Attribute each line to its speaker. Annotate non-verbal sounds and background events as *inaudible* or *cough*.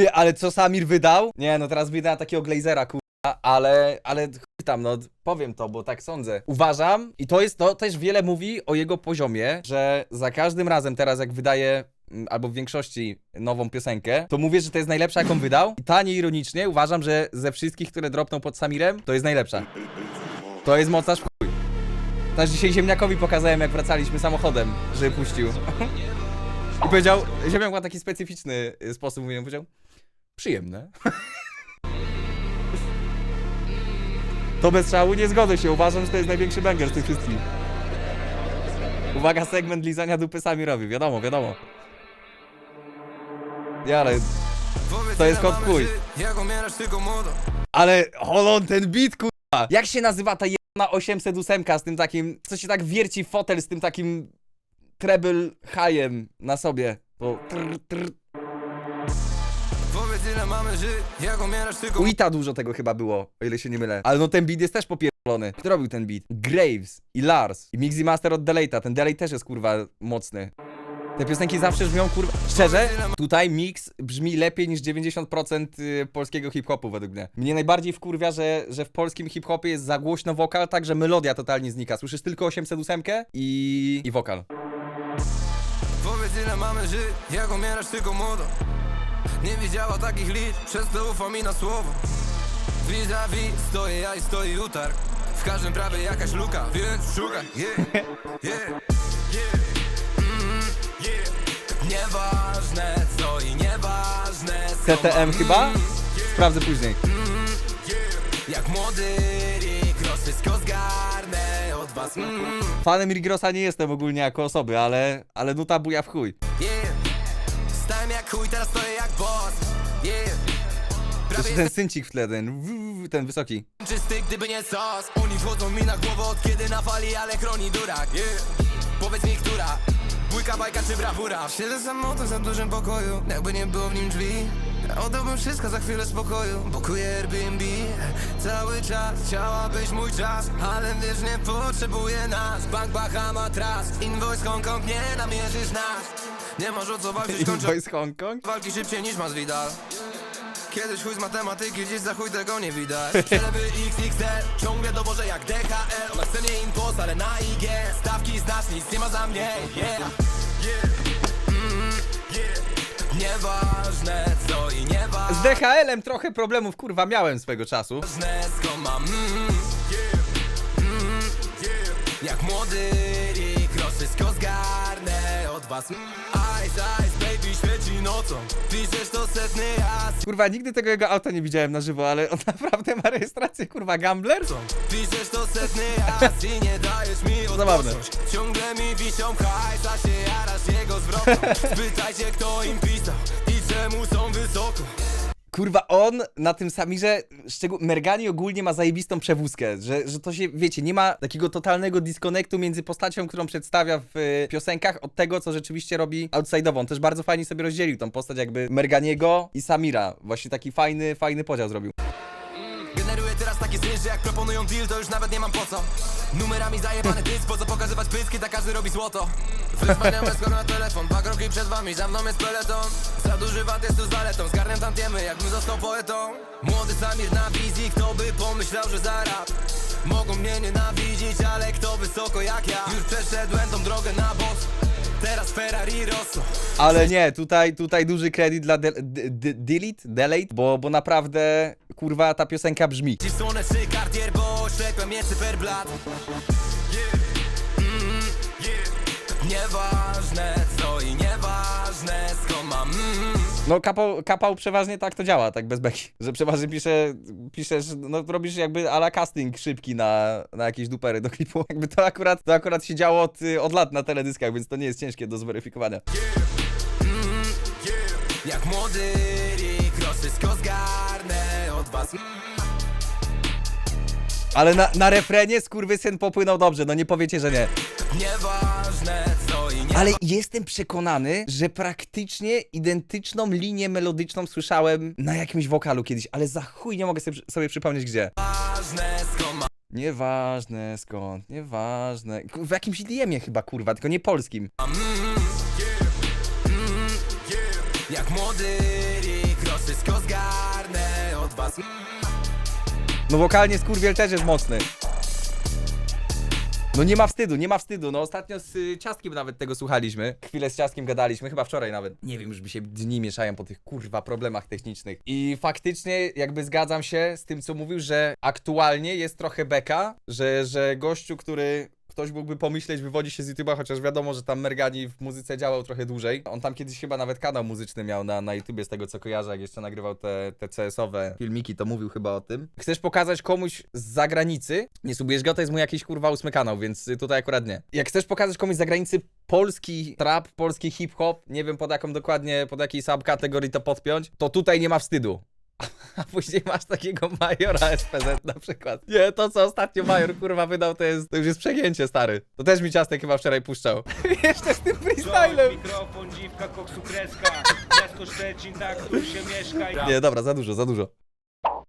Speaker 1: Ty, ale co Samir wydał? Nie, no teraz wyda takiego Glazera, kurwa, ale, ale chuj tam, no powiem to, bo tak sądzę. Uważam, i to jest, to też wiele mówi o jego poziomie, że za każdym razem teraz jak wydaje mm, albo w większości nową piosenkę, to mówię, że to jest najlepsza, jaką wydał. I ta nieironicznie uważam, że ze wszystkich, które dropną pod Samirem, to jest najlepsza. To jest w chuj. Też dzisiaj ziemniakowi pokazałem, jak wracaliśmy samochodem, że puścił. *laughs* I powiedział, ziemniak ma taki specyficzny y, sposób mówienia, powiedział, przyjemne. To bez szału nie zgodzę się, uważam, że to jest największy banger z tych wszystkich. Uwaga, segment lizania dupy sami robi, wiadomo, wiadomo. Ja, ale... To jest kot chuj. Ale holon, ten beat, kurwa! Jak się nazywa ta jedna 808 z tym takim, co się tak wierci fotel z tym takim treble high'em na sobie? To trr, trr.
Speaker 2: Ile mamy żyć Jak umierasz tylko
Speaker 1: U Ita dużo tego chyba było, o ile się nie mylę. Ale no ten beat jest też popierdolony. Kto robił ten beat? Graves i Lars i Mixi Master od Delate'a. Ten Delay też jest kurwa mocny. Te piosenki zawsze brzmią kurwa... Szczerze, tutaj mix brzmi lepiej niż 90% y, polskiego hip-hopu według mnie. Mnie najbardziej wkurwia, że, że w polskim hip-hopie jest za głośno wokal, tak że melodia totalnie znika. Słyszysz tylko 808 i, i wokal.
Speaker 2: Powiedz ile mamy żyć Jak umierasz tylko młodo Nie widziała takich liczb Przez to ufa mi na słowo. Vis-a-vis Stoję ja i stoi utarg. W każdym prawie jakaś luka Więc szukaj. Yeah, yeah, yeah. Mm, yeah. Nieważne co i nieważne co
Speaker 1: TTM
Speaker 2: mam,
Speaker 1: chyba?
Speaker 2: mm,
Speaker 1: Sprawdzę później.
Speaker 2: Jak młody Rick Ross wszystko zgarnę od was. Mm,
Speaker 1: Fanem Rigrosa nie jestem ogólnie jako osoby, ale, ale nuta buja w chuj.
Speaker 2: Yeah jak chuj, teraz stoję jak boss. Yeah. Prawie
Speaker 1: Jeszcze ten syncik w tle, ten, w- w- ten wysoki.
Speaker 2: czysty, gdyby nie sos. Oni wchodzą mi na głowę od kiedy na fali, ale chroni durak. Yeah. Powiedz mi, która? Bójka, bajka czy brawura? Siedzę samotny za dużym pokoju. Jakby nie było w nim drzwi Oddałbym wszystko za chwilę spokoju. Bokuję Airbnb Cały czas chciałabyś mój czas Ale wiesz, nie potrzebuję nas. Bank, Bahama, Trust. Invoice, Hongkong, nie namierzysz nas Nie masz o co walczyć, kończę
Speaker 1: Invoice Hongkong?
Speaker 2: Walki szybciej niż Masvidal Kiedyś chuj z matematyki, dziś za chuj tego nie widać. *laughs* Przelewy XXL, ciągle dowożę jak DHL Na scenie impost, ale na IG Stawki znasz, nic nie ma za mnie Yeah, yeah, mm, yeah. Nieważne co i
Speaker 1: Z
Speaker 2: nieważne
Speaker 1: DHL-em trochę problemów kurwa miałem swego czasu.
Speaker 2: skąd mam mm, yeah, mm, yeah. Jak młody was. Ice, ice, baby, świeci nocą Piszesz to setny raz
Speaker 1: Kurwa, nigdy tego jego auta nie widziałem na żywo, ale on *laughs* naprawdę ma rejestrację kurwa Gambler?
Speaker 2: Piszesz to setny raz i nie dajesz mi *laughs*
Speaker 1: Zabawne.
Speaker 2: odpocząć Ciągle mi wisią hajs, a się jarasz jego *laughs* Spytajcie kto im pisał i czemu są wysoko
Speaker 1: Kurwa, on na tym Samirze, szczegół... Mergani ogólnie ma zajebistą przewózkę, że, że to się, wiecie, nie ma takiego totalnego disconnectu między postacią, którą przedstawia w y, piosenkach, od tego, co rzeczywiście robi outside'ową. Też bardzo fajnie sobie rozdzielił tą postać jakby Merganiego i Samira. Właśnie taki fajny, fajny podział zrobił.
Speaker 2: Generuję teraz takie syn, jak proponują deal to już nawet nie mam po co Numerami zajebany dysk, po co pokazywać pyski, tak każdy robi złoto Wyzwania bez na telefon, dwa kroki przed wami, za mną jest peleton Za duży wad jest tu zaletą, zgarnę tantiemy, jakbym został poetą Młody Samir na wizji, kto by pomyślał, że zarab Mogą mnie nienawidzić, ale kto wysoko jak ja Już przeszedłem tą drogę na boss, teraz Ferrari Rosso
Speaker 1: Ale nie, tutaj, tutaj duży kredyt dla de, de, de, Delete, Delete, bo, bo naprawdę, kurwa, ta piosenka brzmi.
Speaker 2: Dziś słoneczny kartier, bo oślepia mnie cyferblat yeah. yeah. Nieważne co i nieważne skąd mam mm.
Speaker 1: No kapał, kapał przeważnie tak to działa, tak bez beki. Że przeważnie pisze, piszesz, no robisz jakby ala casting szybki na, na jakieś dupery do klipu. *laughs* Jakby to akurat, to akurat się działo od, od lat na teledyskach, więc to nie jest ciężkie do zweryfikowania.
Speaker 2: Mm. Jak młody Rick Ross, wszystko zgarnę od was mm.
Speaker 1: Ale na, na refrenie skurwysyn popłynął dobrze, no nie powiecie, że nie.
Speaker 2: Nieważne
Speaker 1: Ale jestem przekonany, że praktycznie identyczną linię melodyczną słyszałem na jakimś wokalu kiedyś, ale za chuj nie mogę sobie, sobie przypomnieć gdzie. Nieważne skąd, nieważne. Ku- W jakimś idiomie chyba, kurwa, tylko nie polskim.
Speaker 2: mm. Mm. Jak młody Rick Ross, wszystko nas
Speaker 1: No wokalnie Skurwiel też jest mocny. No nie ma wstydu, nie ma wstydu. No ostatnio z y, Ciastkiem nawet tego słuchaliśmy. Chwilę z Ciastkiem gadaliśmy, chyba wczoraj nawet. Nie wiem, już mi się dni mieszają po tych kurwa problemach technicznych. I faktycznie jakby zgadzam się z tym, co mówił, że aktualnie jest trochę beka, że, że gościu, który ktoś mógłby pomyśleć, wywodzi się z YouTube'a, chociaż wiadomo, że tam Mergani w muzyce działał trochę dłużej. On tam kiedyś chyba nawet kanał muzyczny miał na, na YouTubie, z tego co kojarzę, jak jeszcze nagrywał te, te CS-owe filmiki, to mówił chyba o tym. Chcesz pokazać komuś z zagranicy, nie subujesz go, to jest mój jakiś kurwa ósmy kanał, więc tutaj akurat nie. Jak chcesz pokazać komuś z zagranicy polski trap, polski hip-hop, nie wiem pod jaką dokładnie, pod jakiej subkategorii to podpiąć, to tutaj nie ma wstydu. A później masz takiego majora SPZ na przykład. Nie, to co ostatnio major kurwa wydał, to jest, to już jest przegięcie, stary. To też mi ciastek chyba wczoraj puszczał. *laughs* Jeszcze z tym freestylem.
Speaker 3: Mikrofon, dziwka, koksu, kreska Miasto Szczecin, tak tu się mieszka i...
Speaker 1: Nie, dobra, za dużo, za dużo.